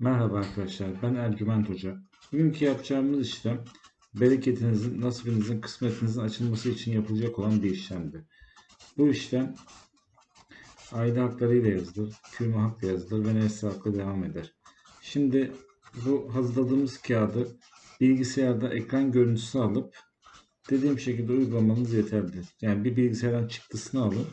Merhaba arkadaşlar, ben Ercüment Hoca. Bugünkü yapacağımız işlem, bereketinizin, nasibinizin, kısmetinizin açılması için yapılacak olan bir işlemdir. Bu işlem, aile haklarıyla yazılır, kürme hakla yazılır ve nesli hakla devam eder. Şimdi bu hazırladığımız kağıdı bilgisayarda ekran görüntüsü alıp dediğim şekilde uygulamanız yeterlidir. Yani bir bilgisayardan çıktısını alın.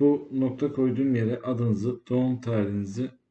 Bu nokta koyduğum yere adınızı, doğum tarihinizi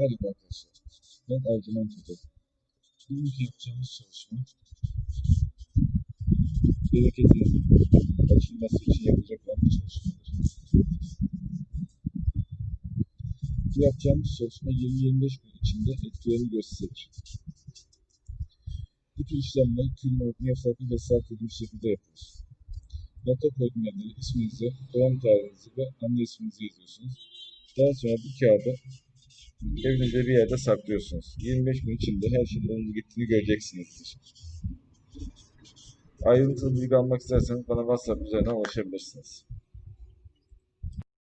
Merhaba arkadaşlar. Ben Ercüment Hoca. Bugünkü yapacağımız çalışma bereketinizin açılması için yapılacak olan bir çalışmadır. Bu yapacağımız çalışma 20-25 gün içinde etkilerini gösterir. Bu tür işlemler külme yasaklı ve saklı bir şekilde yapılır. Nota koyduğum yerlere isminizi, doğum tarihinizi ve anne isminizi yazıyorsunuz. Daha sonra bu kağıdı evinizde bir yerde saklıyorsunuz. 25 gün içinde her şeyin gittiğini göreceksinizdir. Ayrıntılı bilgi almak isterseniz bana WhatsApp üzerinden ulaşabilirsiniz.